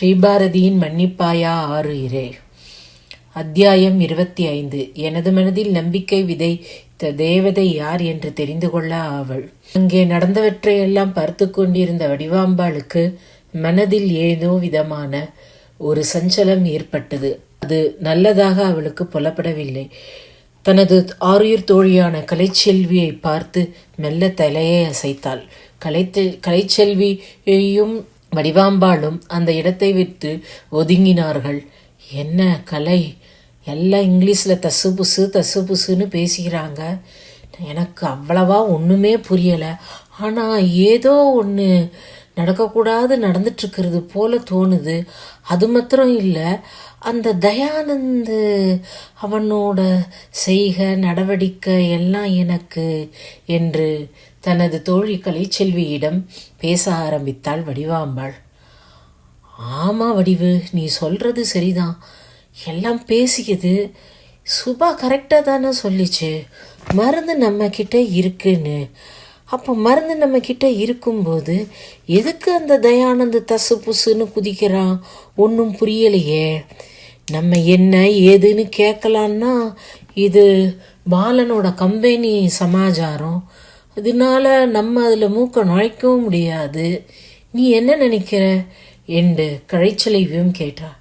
ஸ்ரீபாரதியின் மன்னிப்பாயா ஆறு இரே அத்தியாயம் இருபத்தி ஐந்து எனது மனதில் நம்பிக்கை விதைத்த தேவதை யார் என்று தெரிந்து கொள்ள ஆவள் அங்கே நடந்தவற்றையெல்லாம் பார்த்து கொண்டிருந்த வடிவாம்பாளுக்கு மனதில் ஏதோ விதமான ஒரு சஞ்சலம் ஏற்பட்டது. அது நல்லதாக அவளுக்கு புலப்படவில்லை. தனது ஆரியர் தோழியான கலைச்செல்வியை பார்த்து மெல்ல தலையை அசைத்தாள். கலைத்து கலைச்செல்வியையும் வடிவாம்பாளும் அந்த இடத்தை விட்டு ஒதுங்கினார்கள். என்ன கலை? எல்லாம் இங்கிலீஷில் தசு புசு தசு புசுன்னு பேசிக்கிறாங்க. எனக்கு அவ்வளவா ஒன்றுமே புரியலை. ஆனால் ஏதோ ஒன்று நடக்கக்கூடாது நடந்துட்டுருக்கிறது போல தோணுது. அது மாத்திரம் இல்லை அந்த தயானந்த் அவனோட செய்க நடவடிக்கை எல்லாம் எனக்கு என்று தனது தோழி கலைச்செல்வியிடம் பேச ஆரம்பித்தாள் வடிவாம்பாள். ஆமா வடிவு நீ சொல்றது சரிதான். எல்லாம் பேசிக்குது சுபா கரெக்டாக தானே சொல்லிச்சு. மருந்து நம்ம கிட்ட இருக்குன்னு. அப்போ மருந்து நம்ம கிட்ட இருக்கும்போது எதுக்கு அந்த தயானந்த தசு புசுன்னு குதிக்கிறான்? ஒன்றும் புரியலையே. நம்ம என்ன ஏதுன்னு கேட்கலான்னா இது பாலனோட கம்பெனி சமாச்சாரம். அதனால நம்ம அதில் மூக்க நுழைக்கவும் முடியாது. நீ என்ன நினைக்கிற? என்று கழைச்சலைவியும் கேட்டார்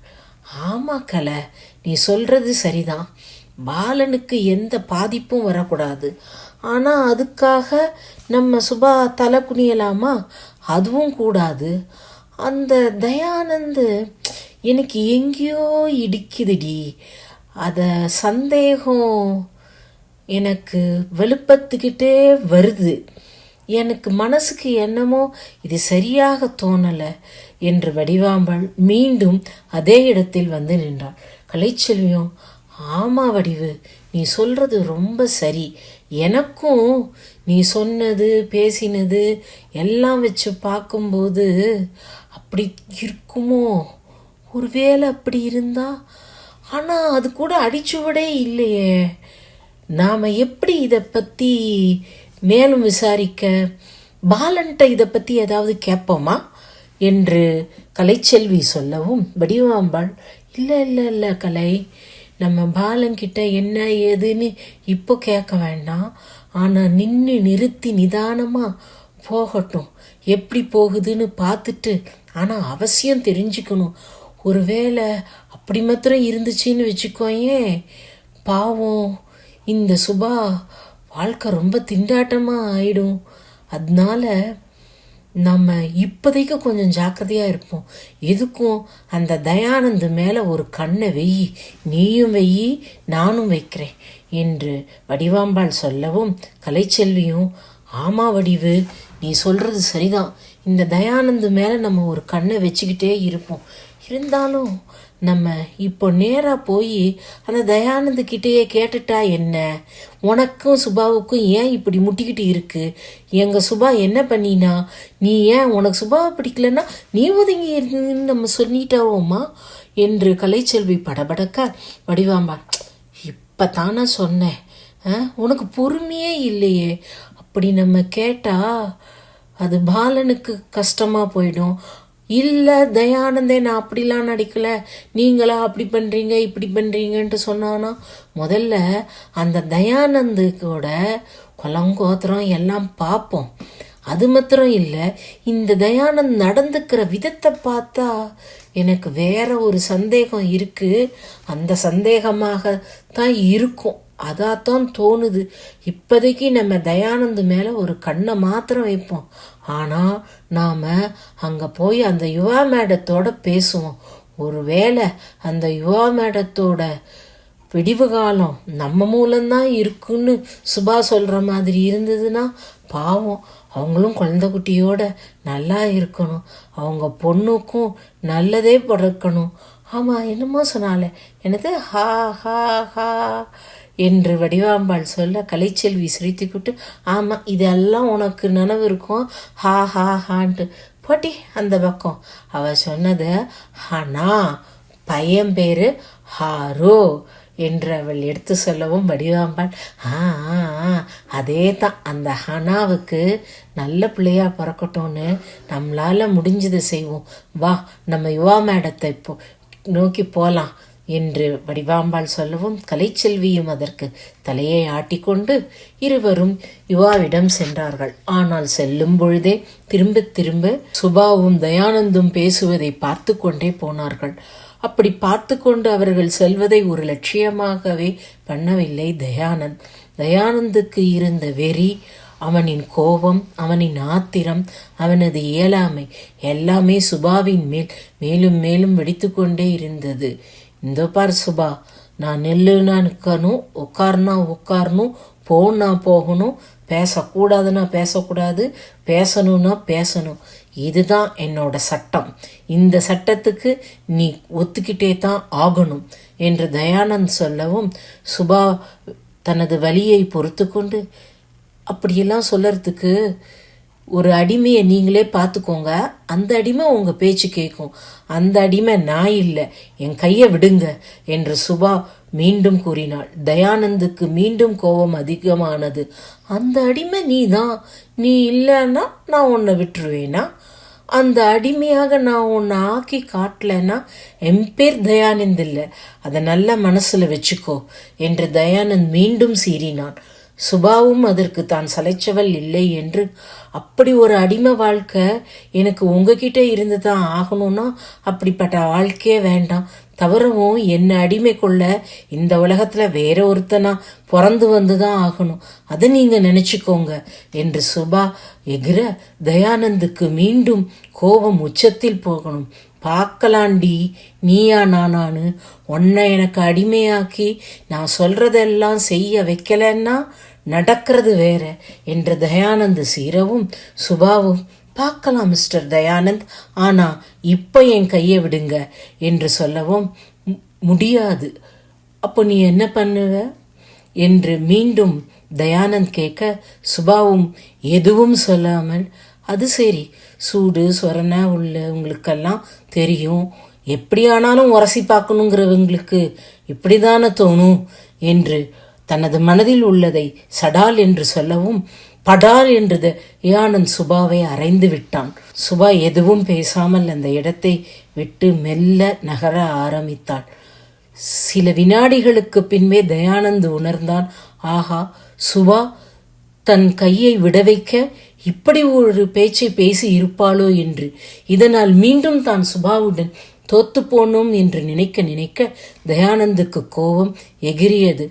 ஆமா கலை நீ சொல்றது சரிதான். பாலனுக்கு எந்த பாதிப்பும் வரக்கூடாது. ஆனால் அதுக்காக நம்ம சுபா தலை குனியலாமா? அதுவும் கூடாது. அந்த தயானந்து எனக்கு எங்கேயோ இடிக்குதுடி. அத சந்தேகம் எனக்கு வெளுப்பத்துக்கிட்டே வருது. எனக்கு மனசுக்கு என்னமோ இது சரியாக தோணலை என்று வடிவாம்பாள் மீண்டும் அதே இடத்தில் வந்து நின்றாள். கலைச்செல்வியும் ஆமா வடிவு நீ சொல்றது ரொம்ப சரி. எனக்கும் நீ சொன்னது பேசினது எல்லாம் வச்சு பார்க்கும்போது அப்படி இருக்குமோ? ஒருவேளை அப்படி இருந்தா? ஆனால் அது கூட அடிச்சுவடே இல்லையே. நாம் எப்படி இதை பற்றி மேலும் விசாரிக்க பாலன்ட்ட இதை பற்றி ஏதாவது கேட்போமா என்று கலைச்செல்வி சொல்லவும் வடிவாம்பாள் இல்லை இல்லை இல்லை கலை நம்ம பாலங்கிட்ட என்ன ஏதுன்னு இப்போ கேட்க வேண்டாம். ஆனால் நின்று நிறுத்தி நிதானமாக போகட்டும். எப்படி போகுதுன்னு பார்த்துட்டு ஆனால் அவசியம் தெரிஞ்சுக்கணும். ஒருவேளை அப்படி மாத்திரம் இருந்துச்சுன்னு வச்சுக்கோயேன் பாவம் இந்த சுபா வாழ்க்கை ரொம்ப திண்டாட்டமாக ஆயிடும். அதனால நம்ம இப்போதைக்கு கொஞ்சம் ஜாக்கிரதையாக இருப்போம். எதுக்கும் அந்த தயானந்த் மேலே ஒரு கண்ணை வெயி நீயும் வெயி நானும் வைக்கிறேன் என்று வடிவாம்பாள் சொல்லவும் கலைச்செல்வியும் ஆமா வடிவு நீ சொல்கிறது சரிதான். இந்த தயானந்த் மேலே நம்ம ஒரு கண்ணை வச்சுக்கிட்டே இருப்போம். இருந்தாலும் நம்ம இப்போ நேராக போய் அந்த தயானந்து கிட்டேயே கேட்டுட்டா என்ன? உனக்கும் சுபாவுக்கும் ஏன் இப்படி முட்டிக்கிட்டு இருக்கு? எங்கள் சுபா என்ன பண்ணினா நீ ஏன் உனக்கு சுபாவை பிடிக்கலன்னா நீ ஒதுங்கி இருன்னு நம்ம சொல்லிட்டாவோமா என்று கலைச்செல்வி படபடக்க வடிவாம்பா இப்போ தானே சொன்னேன் உனக்கு பொறுமையே இல்லையே. அப்படி நம்ம கேட்டா அது பாலனுக்கு கஷ்டமாக போயிடும். இல்லை தயானந்தே நான் அப்படிலாம் நடிக்கலை. நீங்களா அப்படி பண்ணுறீங்க இப்படி பண்ணுறீங்கன்ட்டு சொன்னானா? முதல்ல அந்த தயானந்துக்கோட குலங்கோத்திரம் எல்லாம் பார்ப்போம். அது மாத்திரம் இல்லை இந்த தயானந்த் நடந்துக்கிற விதத்தை பார்த்தா எனக்கு வேற ஒரு சந்தேகம் இருக்கு. அந்த சந்தேகமாக தான் இருக்கும். அதாத்தான் தோணுது. இப்போதைக்கு நம்ம தயானந்த் மேலே ஒரு கண்ணை மாத்திரம் வைப்போம். ஆனால் நாம் அங்கே போய் அந்த யுவா மேடத்தோட பேசுவோம். ஒருவேளை அந்த யுவா மேடத்தோட விடிவு காலம் நம்ம மூலம்தான் இருக்குன்னு சுபா சொல்கிற மாதிரி இருந்ததுன்னா பாவம். அவங்களும் குழந்தை குட்டியோட நல்லா இருக்கணும். அவங்க பொண்ணுக்கும் நல்லதே பிறக்கணும். ஆமாம் என்னமோ சொன்னாலே. எனது ஹா ஹா ஹா. என்று வடிவாம்பாள் சொல்ல கலைச்செல்வி சிரித்துக்கிட்டு ஆமாம் இதெல்லாம் உனக்கு நினைவு இருக்கும். ஹா ஹா ஹான்ட்டு. போட்டி அந்த பக்கம். அவ சொன்னது ஹனா பையன் பேரு ஹாரோ. என்று அவள் எடுத்து சொல்லவும் வடிவாம்பாள் ஆ அதே தான் அந்த ஹனாவுக்கு நல்ல பிள்ளையா பிறக்கட்டும்னு நம்மளால முடிஞ்சதை செய்வோம். வா நம்ம யுவா மேடத்தை இப்போ நோக்கி போகலாம் என்று வடிவாம்பாள் சொல்லவும் கலைச்செல்வியும் அதற்கு தலையை ஆட்டிக்கொண்டு இருவரும் யுவாவிடம் சென்றார்கள். ஆனால் செல்லும் பொழுதே திரும்ப திரும்ப சுபாவும் தயானந்தும் பேசுவதை பார்த்து கொண்டே போனார்கள். அப்படி பார்த்து கொண்டு அவர்கள் செல்வதை ஒரு லட்சியமாகவே பண்ணவில்லை தயானந்த். தயானந்துக்கு இருந்த வெறி அவனின் கோபம் அவனின் ஆத்திரம் அவனது இயலாமை எல்லாமே சுபாவின் மேல் மேலும் மேலும் வெடித்துக்கொண்டே இருந்தது. இந்த பார் சுபா நான் நில்லுனா நிற்கணும் உட்காருனா உட்காரணும் போகணும்னா போகணும் பேசக்கூடாதுன்னா பேசக்கூடாது பேசணும்னா பேசணும். இதுதான் என்னோட சட்டம். இந்த சட்டத்துக்கு நீ ஒத்துக்கிட்டே தான் ஆகணும் என்று தயானந்த் சொல்லவும் சுபா தனது வலியை பொறுத்து கொண்டு அப்படியெல்லாம் சொல்லறதுக்கு ஒரு அடிமையை நீங்களே பார்த்துக்கோங்க. அந்த அடிமை உங்கள் பேச்சு கேட்கும் அந்த அடிமை நான் இல்லை. என் கையை விடுங்க என்று சுபா மீண்டும் கூறினாள். தயானந்துக்கு மீண்டும் கோபம் அதிகமானது. அந்த அடிமை நீ தான் நீ இல்லைன்னா நான் உன்னை விட்டுருவேனா? அந்த அடிமையாக நான் உன்னை ஆக்கி காட்டலைன்னா என் பேர் தயானந்த் இல்லை. அதை நல்ல மனசில் வச்சுக்கோ என்று தயானந்த் மீண்டும் சீறினான். சுபாவும் அதற்கு தான் சலைச்சவள் இல்லை என்று அப்படி ஒரு அடிமை வாழ்க்கை எனக்கு உங்ககிட்ட இருந்து தான் ஆகணும்னா அப்படிப்பட்ட வாழ்க்கையே வேண்டாம். தவறவும் என்ன அடிமை கொள்ள இந்த உலகத்துல வேற ஒருத்தனா பிறந்து வந்து தான் ஆகணும். அதை நீங்க நினைச்சுக்கோங்க என்று சுபா எகிர தயானந்துக்கு மீண்டும் கோபம் உச்சத்தில் போகணும். பார்க்கலாண்டி நீயா நானானு உன்னை எனக்கு அடிமையாக்கி நான் சொல்றதெல்லாம் செய்ய வைக்கலன்னா நடக்கிறது வேற என்று தயானந்த் சீரவும் சுபாவும் பார்க்கலாம் மிஸ்டர் தயானந்த். ஆனா இப்ப என் கையை விடுங்க என்று சொல்லவும் "மு- முடியாது. அப்போ நீ என்ன பண்ணுவ? என்று மீண்டும் தயானந்த் கேட்க சுபாவும் எதுவும் சொல்லாமல் அது சரி சூடு சொரணை உள்ள உங்களுக்கெல்லாம் தெரியும். எப்படி ஆனாலும் உரசி பார்க்கணுங்கிறவங்களுக்கு இப்படி தானே தோணும் என்று தனது மனதில் உள்ளதை சடால் என்று சொல்லவும் படால் என்று தயானந்த் சுபாவை அரைந்து விட்டான். சுபா எதுவும் பேசாமல் அந்த இடத்தை விட்டு மெல்ல நகர ஆரம்பித்தாள். சில வினாடிகளுக்கு பின்பே தயானந்த் உணர்ந்தான். ஆஹா சுபா தன் கையை விட வைக்க இப்படி ஒரு பேச்சை பேசி இருப்பாளோ என்று. இதனால் மீண்டும் தான் சுபாவுடன் தோத்து போனோம் என்று நினைக்க நினைக்க தயானந்துக்கு கோபம் எகிரியது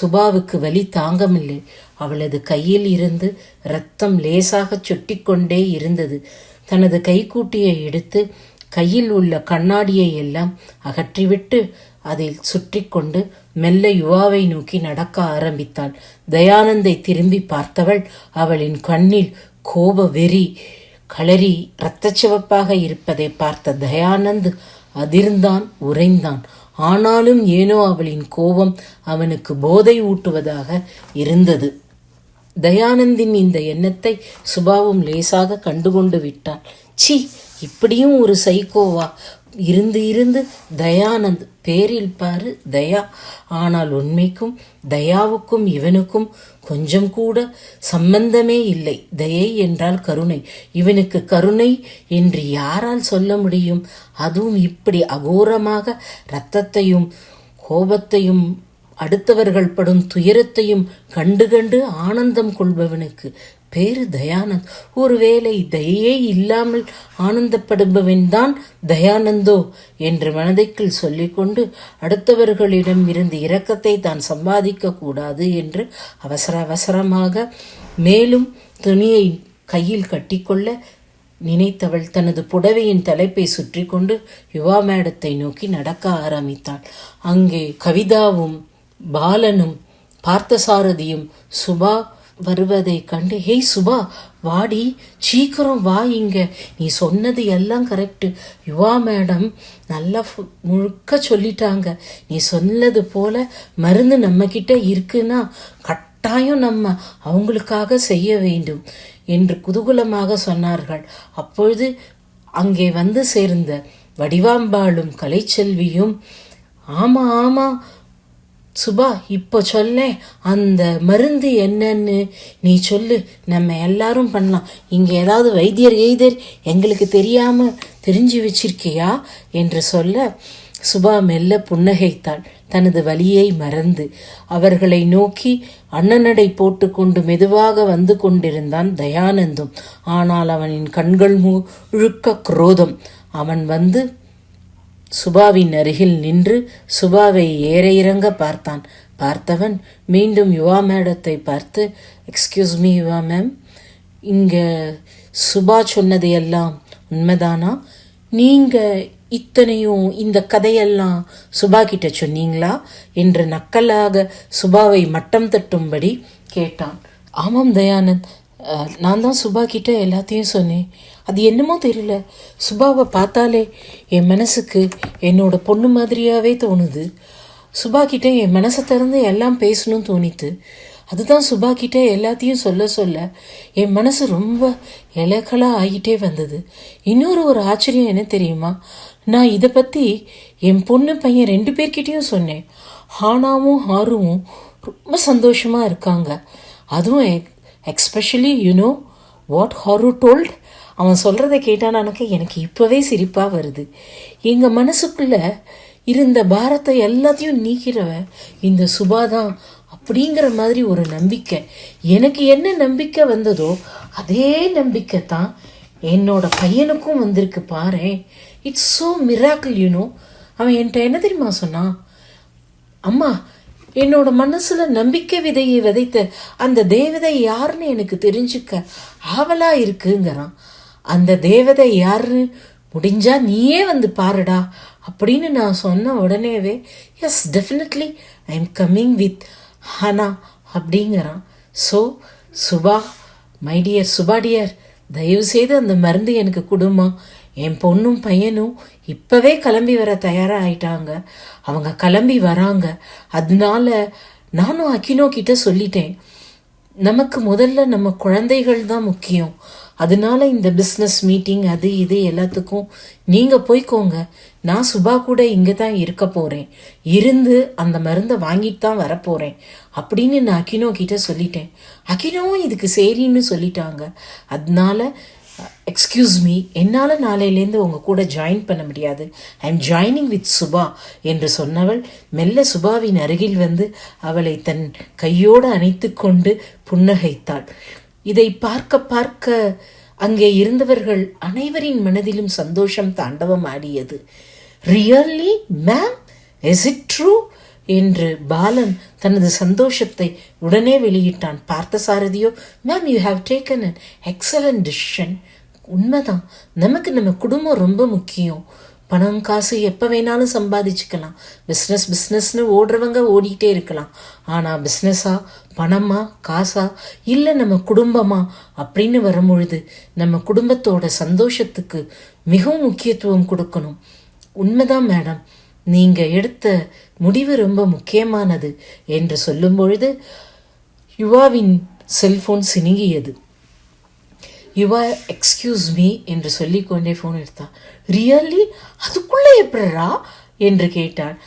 சுபாவுக்கு வலி தாங்கமில்லை அவளது கையில் இருந்து ரத்தம் லேசாக சொட்டிக்கொண்டே இருந்தது. தனது கைக்கூட்டியை எடுத்து கையில் உள்ள கண்ணாடியை எல்லாம் அகற்றிவிட்டு அதில் சுற்றி கொண்டு மெல்ல யுவாவை நோக்கி நடக்க ஆரம்பித்தாள். தயானந்தை திரும்பி பார்த்தவள் அவளின் கண்ணில் கோப வெறி களரி இரத்தச்சிவப்பாக இருப்பதை பார்த்த தயானந்த் அதிர்ந்தான் உறைந்தான். ஆனாலும் ஏனோ அவளின் கோபம் அவனுக்கு போதை ஊட்டுவதாக இருந்தது. தயானந்தின் இந்த எண்ணத்தை சுபாவும் லேசாக கண்டுகொண்டு விட்டாள். சி இப்படியும் ஒரு சைக்கோவா இருந்து இருந்து தயானந்த் பேரில் பாரு தயா. ஆனால் உண்மைக்கும் தயாவுக்கும் இவனுக்கும் கொஞ்சம் கூட சம்பந்தமே இல்லை. தயை என்றால் கருணை. இவனுக்கு கருணை என்று யாரால் சொல்ல முடியும்? அதுவும் இப்படி அகோரமாக இரத்தத்தையும் கோபத்தையும் அடுத்தவர்கள் படும் துயரத்தையும் கண்டு கண்டு ஆனந்தம் கொள்பவனுக்கு பேரு தயானந்த். ஒருவேளை தயையே இல்லாமல் ஆனந்தப்படுபவன் தான் தயானந்தோ என்று மனதைக்குள் சொல்லிக்கொண்டு அடுத்தவர்களிடம் இருந்து இரக்கத்தை தான் சம்பாதிக்க கூடாது என்று அவசர அவசரமாக மேலும் துணியை கையில் கட்டிக்கொள்ள நினைத்தவள் தனது புடவையின் தலைப்பை சுற்றி கொண்டு யுவா மேடத்தை நோக்கி நடக்க ஆரம்பித்தாள். அங்கே கவிதாவும் பாலனும் பார்த்தசாரதியும் சுபா வருவதை கண்டு ஹேய் சுபா வாடி சீக்கிரம் வா இங்க. நீ சொன்னது எல்லாம் கரெக்டு. யுவா மேடம் நல்லா ஃபு- முழுக்க சொல்லிட்டாங்க. நீ சொன்னது போல மருந்து நம்ம கிட்ட இருக்குன்னா கட்டாயம் நம்ம அவங்களுக்காக செய்ய வேண்டும் என்று குதூகலமாக சொன்னார்கள். அப்பொழுது அங்கே வந்து சேர்ந்த வடிவாம்பாளும் கலைச்செல்வியும் ஆமா ஆமா சுபா இப்போ சொல்லேன் அந்த மருந்து என்னன்னு நீ சொல்லு. நம்ம எல்லாரும் பண்ணலாம். இங்கே ஏதாவது வைத்தியர் எய்தர் எங்களுக்கு தெரியாமல் தெரிஞ்சு வச்சிருக்கியா என்று சொல்ல சுபா மெல்ல புன்னகைத்தாள் தனது வலியை மறந்து அவர்களை நோக்கி அண்ணனடை போட்டுக்கொண்டு மெதுவாக வந்து கொண்டிருந்தான் தயானந்தும். ஆனால் அவனின் கண்கள் முழுக்க குரோதம். அவன் வந்து சுபாவின் அருகில் நின்று சுபாவை ஏற இறங்க பார்த்தான். பார்த்தவன் மீண்டும் யுவா மேடத்தை பார்த்து எக்ஸ்கியூஸ் மீ யுவா மேம் இங்கே சுபா சொன்னது எல்லாம் உண்மைதானா? நீங்கள் இத்தனையும் இந்த கதையெல்லாம் சுபா கிட்ட சொன்னீங்களா? என்று நக்கலாக சுபாவை மட்டம் தட்டும்படி கேட்டான். ஆமாம் தயானந்த் நான் தான் சுபா கிட்ட எல்லாத்தையும் சொன்னேன். அது என்னமோ தெரியல. சுபாவை பார்த்தாலே என் மனசுக்கு என்னோட பொண்ணு மாதிரியாகவே தோணுது. சுபா கிட்ட என் மனசை திறந்து எல்லாம் பேசணும்னு தோணித்து அதுதான் சுபா கிட்ட எல்லாத்தையும் சொல்ல சொல்ல என் மனசு ரொம்ப இலக்கலாக ஆகிட்டே வந்தது. இன்னொரு ஒரு ஆச்சரியம் என்ன தெரியுமா? நான் இதை பற்றி என் பொண்ணு பையன் ரெண்டு பேர்கிட்டையும் சொன்னேன். ஹானாவும் ஹாருவும் ரொம்ப சந்தோஷமாக இருக்காங்க. அதுவும் எக்ஸ்பெஷலி யூனோ வாட் ஹாரு டோல்ட் அவன் சொல்கிறத கேட்டானாக்க எனக்கு இப்போவே சிரிப்பாக வருது. எங்கள் மனசுக்குள்ள இருந்த பாரத்தை எல்லாத்தையும் நீக்கிறவ இந்த சுபா தான் அப்படிங்கிற மாதிரி ஒரு நம்பிக்கை. எனக்கு என்ன நம்பிக்கை வந்ததோ அதே நம்பிக்கை தான் என்னோட பையனுக்கும் வந்திருக்கு பாரேன் இட்ஸ் ஸோ மிராக்கிள் யூனோ அவன் என்கிட்ட என்ன தெரியுமா சொன்னான்? அம்மா என்னோட மனசுல நம்பிக்கை விதையை விதைத்த அந்த தேவதை யாருன்னு எனக்கு தெரிஞ்சுக்க ஆவலா இருக்குங்கிறான். அந்த தேவதை யாருன்னு முடிஞ்சா நீயே வந்து பாருடா அப்படின்னு நான் சொன்ன உடனேவே yes definitely I am coming with Hana அப்படிங்கிறான். ஸோ சுபா மைடியர் சுபாடியர் சுபா டியர் அந்த மருந்து எனக்கு கொடுமா. என் பொண்ணும் பையனும் இப்பவே கிளம்பி வர தயாராக ஆயிட்டாங்க அவங்க கிளம்பி வராங்க. அதனால நானும் அக்கினோ கிட்ட சொல்லிட்டேன். நமக்கு முதல்ல நம்ம குழந்தைகள் தான் முக்கியம். அதனால இந்த பிஸ்னஸ் மீட்டிங் அது இது எல்லாத்துக்கும் நீங்கள் போய்க்கோங்க. நான் சுபா கூட இங்கே தான் இருக்க போகிறேன் இருந்து அந்த மருந்தை வாங்கிட்டு தான் வரப்போகிறேன் அப்படின்னு நான் அக்கினோ கிட்ட சொல்லிட்டேன். அக்கினோவும் இதுக்கு சரின்னு சொல்லிட்டாங்க. அதனால எக்ஸ்கியூஸ் மீ என்னால் நாளையிலேருந்து உங்க கூட ஜாயின் பண்ண முடியாது. I am joining with Subha என்று சொன்னவள் மெல்ல சுபாவின் அருகில் வந்து அவளை தன் கையோடு அணைத்து கொண்டு புன்னகைத்தாள். இதை பார்க்க பார்க்க அங்கே இருந்தவர்கள் அனைவரின் மனதிலும் சந்தோஷம் தாண்டவம் ஆடியது really ma'am is it true என்று பாலன் தனது சந்தோஷத்தை உடனே வெளியிட்டான். பார்த்த சாரதியோ ma'am you have taken an excellent decision உண்மைதான். நமக்கு நம்ம குடும்பம் ரொம்ப முக்கியம். பணம் காசு எப்போ வேணாலும் சம்பாதிச்சுக்கலாம். பிஸ்னஸ் பிஸ்னஸ்னு ஓடுறவங்க ஓடிக்கிட்டே இருக்கலாம். ஆனால் பிஸ்னஸா பணமா காசா இல்லை நம்ம குடும்பமா அப்படின்னு வரும்பொழுது நம்ம குடும்பத்தோட சந்தோஷத்துக்கு மிகவும் முக்கியத்துவம் கொடுக்கணும். உண்மைதான் மேடம் நீங்கள் எடுத்த முடிவு ரொம்ப முக்கியமானது என்று சொல்லும் பொழுது யுவாவின் செல்போன் சினுங்கியது. யுவா எக்ஸ்கியூஸ் மீ என்று சொல்லிக்கொண்டே ஃபோன் எடுத்தான் ரியல்லி அதுக்குள்ளே எப்படிரா என்று கேட்டான்.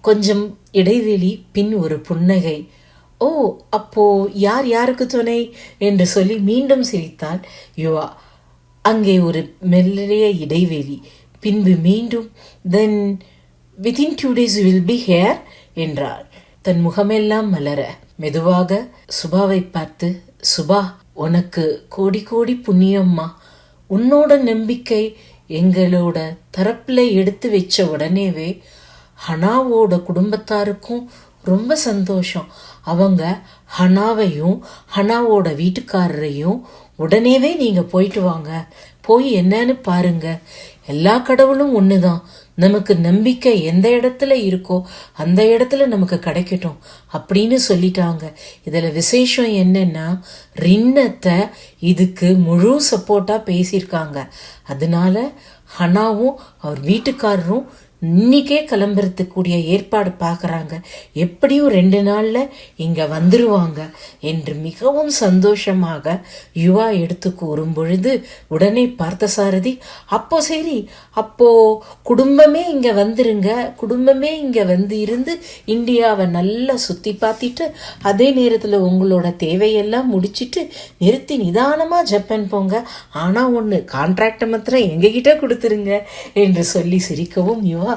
கொஞ்சம் இடைவெளி பின் ஒரு புன்னகை. ஓ அப்போ யார் யாருக்கு துணை? என்று சொல்லி மீண்டும் சிரித்தாள். யுவா அங்கே ஒரு மெல்லிய இடைவெளி. பின்பு மீண்டும் then within two days will be here என்றார். தன் முகமெல்லாம் மலர. மெதுவாக சுபாவை பார்த்து சுபா உனக்கு கோடி கோடி புண்ணியம்மா. உன்னோட நம்பிக்கை எங்களோட தரப்புல எடுத்து வச்ச உடனேவே ஹனாவோட குடும்பத்தாருக்கும் ரொம்ப சந்தோஷம். அவங்க ஹனாவையும் ஹனாவோட வீட்டுக்காரரையும் உடனேவே நீங்க போயிட்டு வாங்க. போய் என்னன்னு பாருங்க. எல்லா கடவுளும் ஒண்ணுதான். நமக்கு நம்பிக்கை எந்த இடத்துல இருக்கோ அந்த இடத்துல நமக்கு கிடைக்கட்டும் அப்படின்னு சொல்லிட்டாங்க. இதில் விசேஷம் என்னன்னா ரின்னத்தை இதுக்கு முழு சப்போர்ட்டாக பேசியிருக்காங்க. அதனால ஹனாவும் அவர் வீட்டுக்காரரும் இன்னைக்கே கிளம்புறதுக்கூடிய ஏற்பாடு பார்க்குறாங்க. எப்படியும் ரெண்டு நாளில் இங்கே வந்துடுவாங்க என்று மிகவும் சந்தோஷமாக யுவா எடுத்து கூறும் பொழுது உடனே பார்த்தசாரதி அப்போ சரி அப்போ குடும்பமே இங்கே வந்துருங்க. குடும்பமே இங்கே வந்து இருந்து இந்தியாவை நல்லா சுற்றி பார்த்துட்டு அதே நேரத்தில் உங்களோட தேவையெல்லாம் முடிச்சிட்டு நிறுத்தி நிதானமாக ஜப்பான் போங்க. ஆனால் ஒன்று கான்ட்ராக்டை மாத்திரம் எங்ககிட்ட கொடுத்துருங்க என்று சொல்லி சிரிக்கவும் யுவா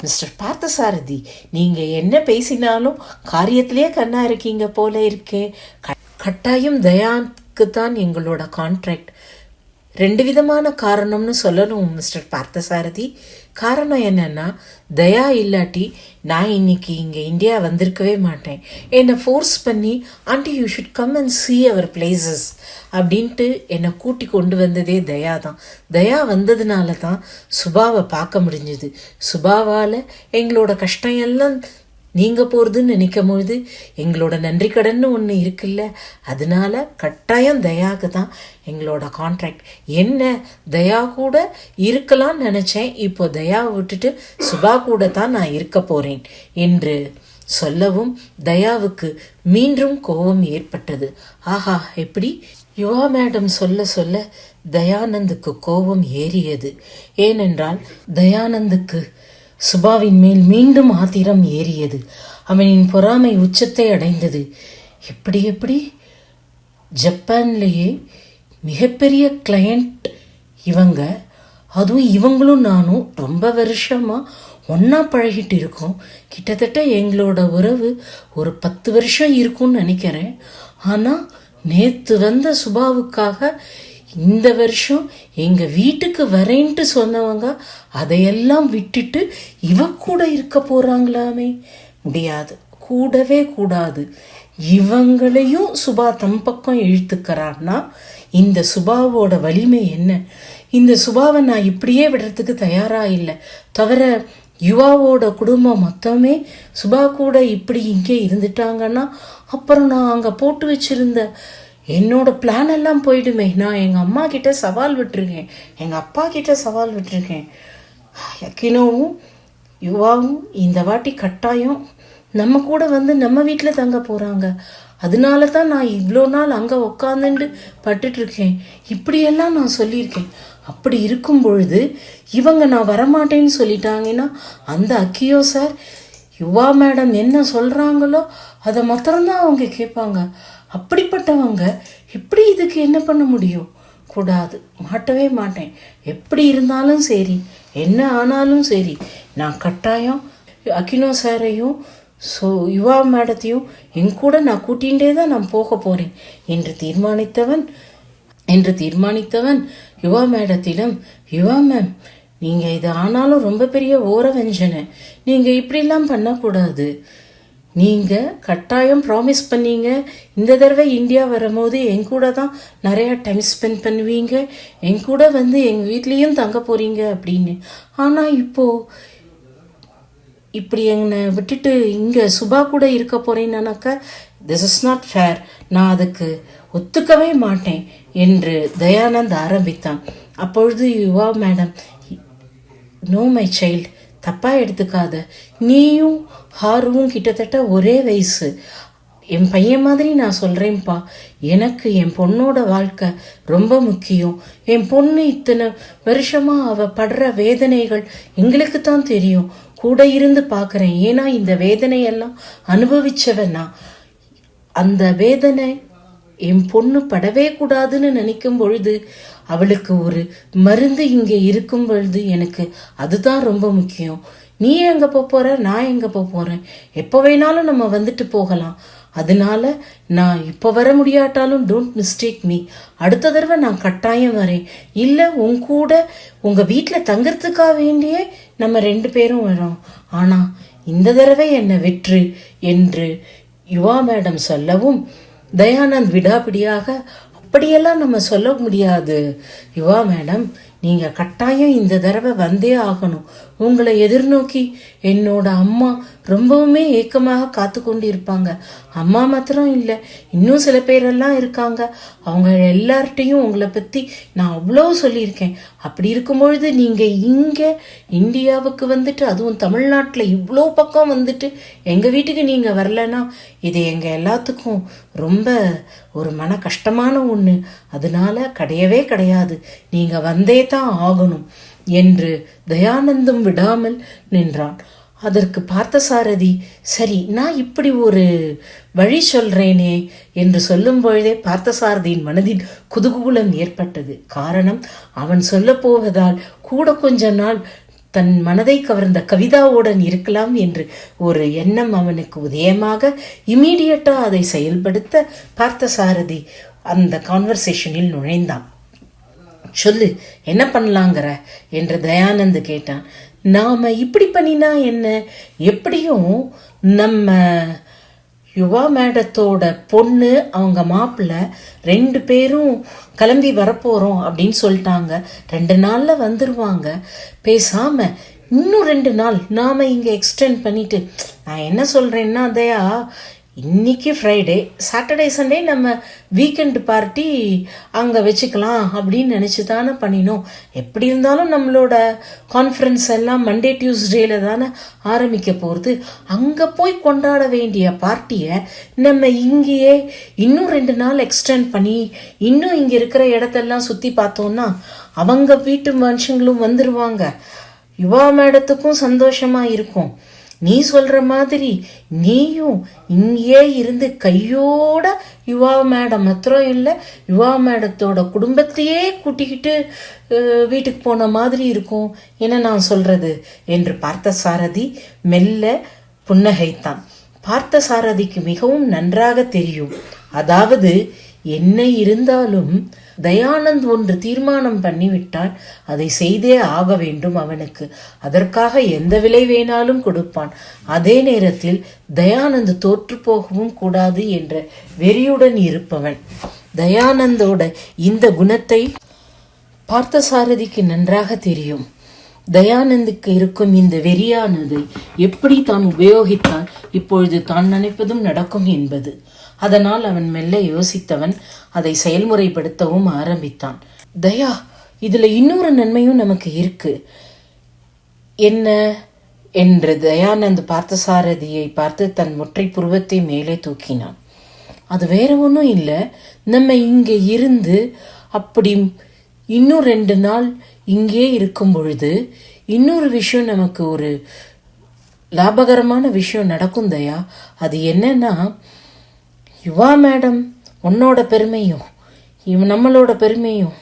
மிஸ்டர் பார்த்தசாரதி நீங்கள் என்ன பேசினாலும் காரியத்திலே கண்ணா இருக்கீங்க போல இருக்கே. க- கட்டாயம் தயாக்கு தான் எங்களோட கான்ட்ராக்ட் ரெண்டு விதமான காரணம்னு சொல்லணும் மிஸ்டர் பார்த்தசாரதி. காரணம் என்னன்னா தயா இல்லாட்டி நான் இன்னைக்கு இங்கே இந்தியா வந்திருக்கவே மாட்டேன். என்னை ஃபோர்ஸ் பண்ணி aunty you should come and see our places அப்படின்ட்டு என்னை கூட்டி கொண்டு வந்ததே தயா தான். தயா வந்ததுனால தான் சுபாவை பார்க்க முடிஞ்சுது. சுபாவால் எங்களோட கஷ்டம் எல்லாம் நீங்கள் போகிறதுன்னு நினைக்கும் பொழுது எங்களோட நன்றி கடன்னு ஒன்று இருக்குல்ல. அதனால கட்டாயம் தயாக்கு தான் எங்களோட கான்ட்ராக்ட் என்ன தயா கூட இருக்கலாம்னு நினச்சேன். இப்போ தயாவை விட்டுட்டு சுபா கூட தான் நான் இருக்க போறேன் என்று சொல்லவும் தயாவுக்கு மீண்டும் கோபம் ஏற்பட்டது. ஆஹா எப்படி? யுவா மேடம் சொல்ல சொல்ல தயானந்துக்கு கோபம் ஏறியது. ஏனென்றால் தயானந்துக்கு சுபாவின் மேல் மீண்டும் ஆத்திரம் ஏறியது. அவனின் பொறாமை உச்சத்தை அடைந்தது. எப்படி எப்படி? ஜப்பான்லேயே மிகப்பெரிய கிளையண்ட் இவங்க. அதுவும் இவங்களும் நானும். ரொம்ப வருஷமாக ஒன்றா பழகிட்டு இருக்கோம். கிட்டத்தட்ட எங்களோட உறவு ஒரு பத்து வருஷம் இருக்கும்னு நினைக்கிறேன். ஆனால் நேற்று வந்த சுபாவுக்காக இந்த வருஷம் எங்கள் வீட்டுக்கு வரேன்ட்டு சொன்னவங்க அதையெல்லாம் விட்டுட்டு இவ கூட இருக்க போகிறாங்களாமே முடியாது. கூடவே கூடாது. இவங்களையும் சுபா தம் பக்கம் இழுத்துக்கிறான்னா இந்த சுபாவோட வலிமை என்ன? இந்த சுபாவை நான் இப்படியே விடுறதுக்கு தயாராக இல்லை. தவிர யுவாவோட குடும்பம் மொத்தமே சுபா கூட இப்படி இங்கே இருந்துட்டாங்கன்னா அப்புறம் நான் அங்கே போட்டு வச்சிருந்த என்னோட பிளான் எல்லாம் போயிடுமே. நான் எங்கள் அம்மா கிட்ட சவால் விட்டுருக்கேன். எங்கள் அப்பா கிட்ட சவால் விட்டுருக்கேன். யக்கினோவும் யுவாவும் இந்த வாட்டி கட்டாயம் நம்ம கூட வந்து நம்ம வீட்டில் தங்க போகிறாங்க அதனால தான் நான் இவ்வளோ நாள் அங்கே உக்காந்துண்டு பட்டுட்டு இருக்கேன் இப்படியெல்லாம் நான் சொல்லியிருக்கேன். அப்படி இருக்கும் பொழுது இவங்க நான் வரமாட்டேன்னு சொல்லிட்டாங்கன்னா அந்த அக்கியோ சார் யுவா மேடம் என்ன சொல்கிறாங்களோ அதை மாத்திரம்தான் அவங்க கேட்பாங்க. அப்படிப்பட்டவங்க எப்படி இதுக்கு என்ன பண்ண முடியும்? கூடாது. மாட்டவே மாட்டேன். எப்படி இருந்தாலும் சரி என்ன ஆனாலும் சரி நான் கட்டாயம் அகினோ சாரையும் ஸோ யுவா மேடத்தையும் என் கூட நான் கூட்டிகிட்டே தான் நான் போக போகிறேன் என்று தீர்மானித்தவன் என்று தீர்மானித்தவன் யுவா மேடத்திடம் யுவா மேம் நீங்கள் இது ஆனாலும் ரொம்ப பெரிய ஓரவஞ்சனை. நீங்கள் இப்படிலாம் பண்ணக்கூடாது. நீங்கள் கட்டாயம் ப்ராமிஸ் பண்ணீங்க. இந்த தடவை இந்தியா வரும்போது என் கூட தான் நிறையா டைம் ஸ்பெண்ட் பண்ணுவீங்க. என் கூட வந்து எங்கள் வீட்லேயும் தங்க போகிறீங்க அப்படின்னு. ஆனால் இப்போது இப்படி என்னை விட்டுட்டு இங்கே சுபா கூட இருக்க போகிறேன்னாக்கா திஸ் இஸ் நாட் ஃபேர் நான் அதுக்கு ஒத்துக்கவே மாட்டேன் என்று தயானந்த் ஆரம்பித்தான். அப்பொழுது Yuva madam no my child தப்பா எடுத்துக்காத. நீயும் ஹாருவும் கிட்டத்தட்ட ஒரே வயசு. என் பையன் மாதிரி நான் சொல்கிறேன்ப்பா எனக்கு என் பொண்ணோட வாழ்க்கை ரொம்ப முக்கியம். என் பொண்ணு இத்தனை வருஷமாக அவள் படுற வேதனைகள் எங்களுக்கு தான் தெரியும். கூட இருந்து பார்க்குறேன் ஏன்னா இந்த வேதனையெல்லாம் அனுபவிச்சவன் நான். அந்த வேதனை என் பொண்ணு படவே கூடாதுன்னு நினைக்கும் பொழுது அவளுக்கு ஒரு மருந்து இங்கே இருக்கும் பொழுது எனக்கு அதுதான் ரொம்ப முக்கியம். நீ எங்கே போக போகிற நான் எங்கே போக போகிறேன் எப்போ வேணாலும் நம்ம வந்துட்டு போகலாம். அதனால நான் இப்போ வர முடியாட்டாலும் டோன்ட் மிஸ்டேக் மீ அடுத்த தடவை நான் கட்டாயம் வரேன். இல்லை உன் கூட உங்கள் வீட்டில் தங்குறதுக்காக வேண்டியே நம்ம ரெண்டு பேரும் வரோம். ஆனால் இந்த தடவை என்னை வெற்று என்று யுவா மேடம் சொல்லவும் தயானந்த் விடாபிடியாக அப்படியெல்லாம் நம்ம சொல்ல முடியாது. யுவா மேடம் நீங்கள் கட்டாயம் இந்த தடவை வந்தே ஆகணும். உங்களை எதிர்நோக்கி என்னோட அம்மா ரொம்பவுமே ஏக்கமாக காத்து கொண்டு இருப்பாங்க அம்மா மாத்திரம் இல்லை இன்னும் சில பேரெல்லாம் இருக்காங்க. அவங்க எல்லார்ட்டையும் உங்களை பற்றி நான் அவ்வளோ சொல்லியிருக்கேன். அப்படி இருக்கும்பொழுது நீங்கள் இங்கே இந்தியாவுக்கு வந்துட்டு அதுவும் தமிழ்நாட்டில் இவ்வளோ பக்கம் வந்துட்டு எங்கள் வீட்டுக்கு நீங்கள் வரலன்னா இது எங்கள் எல்லாத்துக்கும் ரொம்ப ஒரு மன கஷ்டமான ஒன்று அதனால கிடையவே கிடையாது. நீங்கள் வந்தே தான் ஆகணும் என்று தயானந்தம் விடாமல் நின்றான். அதற்கு பார்த்தசாரதி சரி நான் இப்படி ஒரு வழி சொல்றேனே என்று சொல்லும் பொழுதே பார்த்தசாரதியின் மனதில் குதூகூலம் ஏற்பட்டது. காரணம் அவன் சொல்ல போவதால் கூட கொஞ்ச நாள் தன் மனதை கவர்ந்த கவிதாவுடன் இருக்கலாம் என்று ஒரு எண்ணம் அவனுக்கு உதயமாக இமீடியட்டா அதை செயல்படுத்த பார்த்தசாரதி அந்த கான்வர்சேஷனில் நுழைந்தான். சொல்லு என்ன பண்ணலாங்கிற? என்று தயானந்த் கேட்டான். நாம் இப்படி பண்ணினா என்ன? எப்படியும் நம்ம யுவா மேடத்தோட பொண்ணு அவங்க மாப்பிள்ளை ரெண்டு பேரும் கிளம்பி வரப்போகிறோம் அப்படின்னு சொல்லிட்டாங்க. ரெண்டு நாளில் வந்துடுவாங்க பேசாமல் இன்னும் ரெண்டு நாள் நாம் இங்கே எக்ஸ்டெண்ட் பண்ணிவிட்டு நான் என்ன சொல்கிறேன்னா தயா இன்னைக்கு ஃப்ரைடே சாட்டர்டே சண்டே நம்ம வீக்கெண்ட் பார்ட்டி அங்கே வச்சுக்கலாம் அப்படின்னு நினச்சி தானே பண்ணினோம். எப்படி இருந்தாலும் நம்மளோட கான்ஃபரன்ஸ் எல்லாம் மண்டே டியூஸ்டேயில் தானே ஆரம்பிக்க போகிறது அங்கே போய் கொண்டாட வேண்டிய பார்ட்டியை நம்ம இங்கேயே இன்னும் ரெண்டு நாள் எக்ஸ்டெண்ட் பண்ணி இன்னும் இங்கே இருக்கிற இடத்தெல்லாம் சுற்றி பார்த்தோம்னா அவங்க வீட்டு மனுஷங்களும் வந்துடுவாங்க யுவா மேடத்துக்கும் சந்தோஷமாக இருக்கும். நீ சொல்ற மாதிரி நீயும் இங்கேயே இருந்து கையோட யுவா மேடம் மாத்திரம் இல்லை யுவா மேடத்தோட குடும்பத்தையே கூட்டிக்கிட்டு வீட்டுக்கு போன மாதிரி இருக்கும். என்ன நான் சொல்றது? என்று பார்த்த சாரதி மெல்ல புன்னகைத்தான். பார்த்த சாரதிக்கு மிகவும் நன்றாக தெரியும். அதாவது என்ன இருந்தாலும் தயானந்த் ஒன்று தீர்மானம் பண்ணிவிட்டால் அதை செய்தே ஆக வேண்டும் அவனுக்கு. அதற்காக எந்த விலை வேணாலும் கொடுப்பான். அதே நேரத்தில் தயானந்த் தோற்று போகவும் கூடாது என்ற வெறியுடன் இருப்பவன். தயானந்தோட இந்த குணத்தை பார்த்தசாரதிக்கு நன்றாக தெரியும். தயானந்துக்கு இருக்கும் இந்த வெறியானது எப்படி தான் உபயோகித்தால் இப்பொழுது தான் நினைப்பதும் நடக்கும் என்பது. அதனால் அவன் மெல்ல யோசித்தவன் அதை செயல்முறைப்படுத்தவும் ஆரம்பித்தான். தயா இதுல இன்னொரு நன்மையும் நமக்கு இருக்கு. என்ன? என்று தயானந்த் பார்த்தசாரதியை பார்த்து தன் முற்றை புருவத்தை மேலே தூக்கினான். அது வேற ஒன்றும் இல்லை. நம்ம இங்கே இருந்து அப்படி இன்னும் ரெண்டு நாள் இங்கே இருக்கும் பொழுது இன்னொரு விஷயம் நமக்கு ஒரு லாபகரமான விஷயம் நடக்கும் தயா. அது என்னன்னா யுவா மேடம். உன்னோட பெருமையும் இவன் நம்மளோட பெருமையும்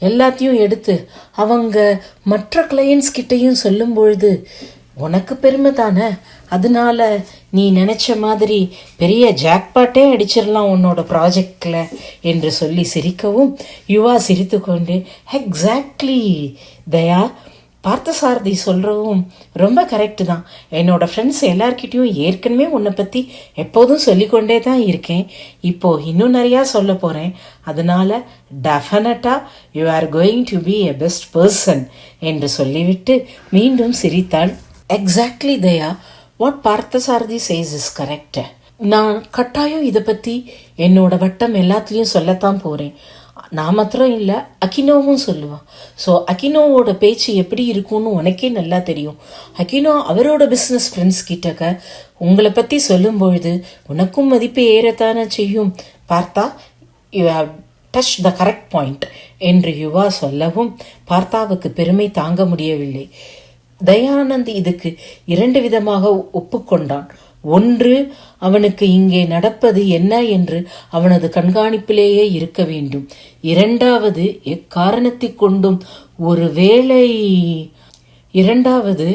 எல்லாத்தையும் எடுத்து அவங்க மற்ற கிளையண்ட்ஸ் கிட்டேயும் சொல்லும் பொழுது உனக்கு பெருமை தானே? அதனால நீ நினச்ச மாதிரி பெரிய ஜாக்பாட்டே அடிச்சிடலாம் உன்னோட ப்ராஜெக்டில் என்று சொல்லி சிரிக்கவும் யுவா சிரித்துக்கொண்டு எக்ஸாக்ட்லி தயா. பார்த்தசாரதி சொல்கிறவும் ரொம்ப கரெக்டு தான். என்னோடய ஃப்ரெண்ட்ஸ் எல்லார்கிட்டேயும் ஏற்கனவே உன்னை பற்றி எப்போதும் சொல்லிக்கொண்டே தான் இருக்கேன். இப்போது இன்னும் நிறையா சொல்ல போகிறேன் அதனால டெஃபினட்டாக you are going to be a best person என்று சொல்லிவிட்டு மீண்டும் சிரித்தாள். Exactly Daya what Parthasarathy says is correct நான் கட்டாயம் இதை பற்றி என்னோட வட்டம் எல்லாத்துலேயும் சொல்லத்தான் போகிறேன் நான் மாத்திரம் இல்லை அகினோவும் சொல்லுவான் ஸோ அகினோவோட பேச்சு எப்படி இருக்கும்னு உனக்கே நல்லா தெரியும். அகினோ அவரோட பிஸ்னஸ் ஃப்ரெண்ட்ஸ் கிட்டக்க உங்களை பற்றி சொல்லும் பொழுது உனக்கும் மதிப்பு ஏறத்தானே செய்யும். பார்த்தா you have touch the correct point என்று யுவா சொல்லவும் பார்த்தாவுக்கு பெருமை தாங்க முடியவில்லை. தயானந்த் இதுக்கு இரண்டு விதமாக ஒப்புக்கொண்டான். ஒன்று அவனுக்கு இங்கே நடப்பது என்ன என்று அவனது கண்காணிப்பிலேயே இருக்க வேண்டும். இரண்டாவது எக்காரணத்தை கொண்டும் ஒருவேளை இரண்டாவது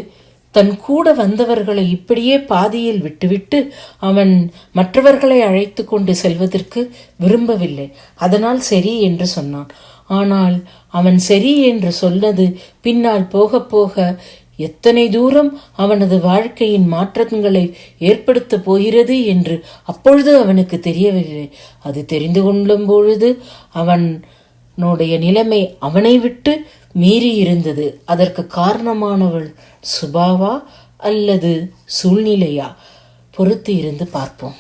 தன் கூட வந்தவர்களை இப்படியே பாதியில் விட்டுவிட்டு அவன் மற்றவர்களை அழைத்து கொண்டு செல்வதற்கு விரும்பவில்லை. அதனால் சரி என்று சொன்னான். ஆனால் அவன் சரி என்று சொன்னது பின்னால் போக போக எத்தனை தூரம் அவனது வாழ்க்கையின் மாற்றங்களை ஏற்படுத்த போகிறது என்று அப்பொழுது அவனுக்கு தெரியவில்லை. அது தெரிந்து கொள்ளும் பொழுது அவன் அவனுடைய நிலைமை அவனை விட்டு மீறி இருந்தது. அதற்கு காரணமானவள் சுபாவா அல்லது சூழ்நிலையா? பொறுத்து இருந்து பார்ப்போம்.